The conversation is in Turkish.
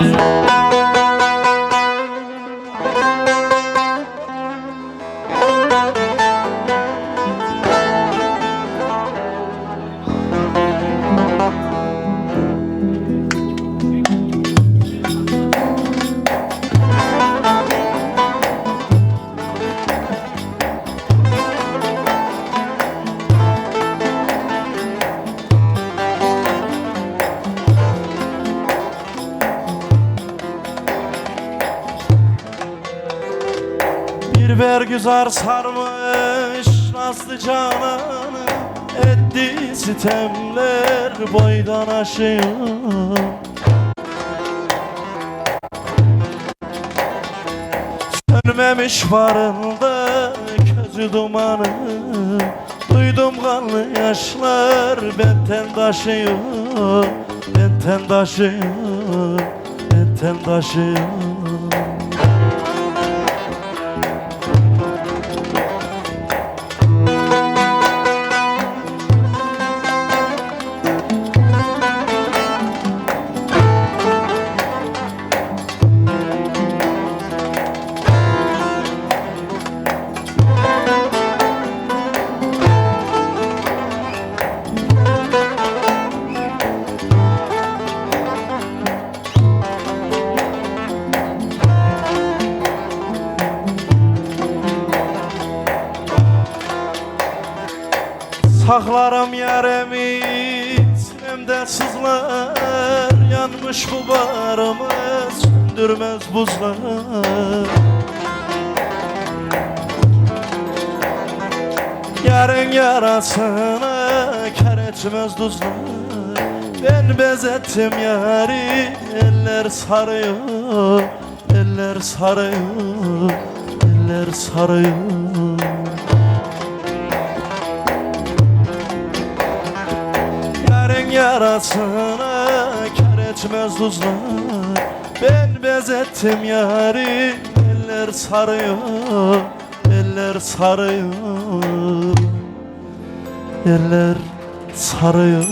Yes. Bir bergüzar sarmış Nazlı cananı Etti sitemler boydan aşıyor. Sönmemiş varında közü dumanı. Duydum kanlı yaşlar benten taşıyor Benten taşıyor Benten taşıyor Saklarım yaremi sinemde sızlar. Yanmış bu barımız söndürmez buzlar. Yarın yarasına kar etmez tuzlar. Ben bezettim yari eller sarıyor. Eller sarıyor Eller sarıyor yarasına kar etmez tuzlar Ben bezettim yari Eller sarıyor Eller sarıyor. Eller sarıyor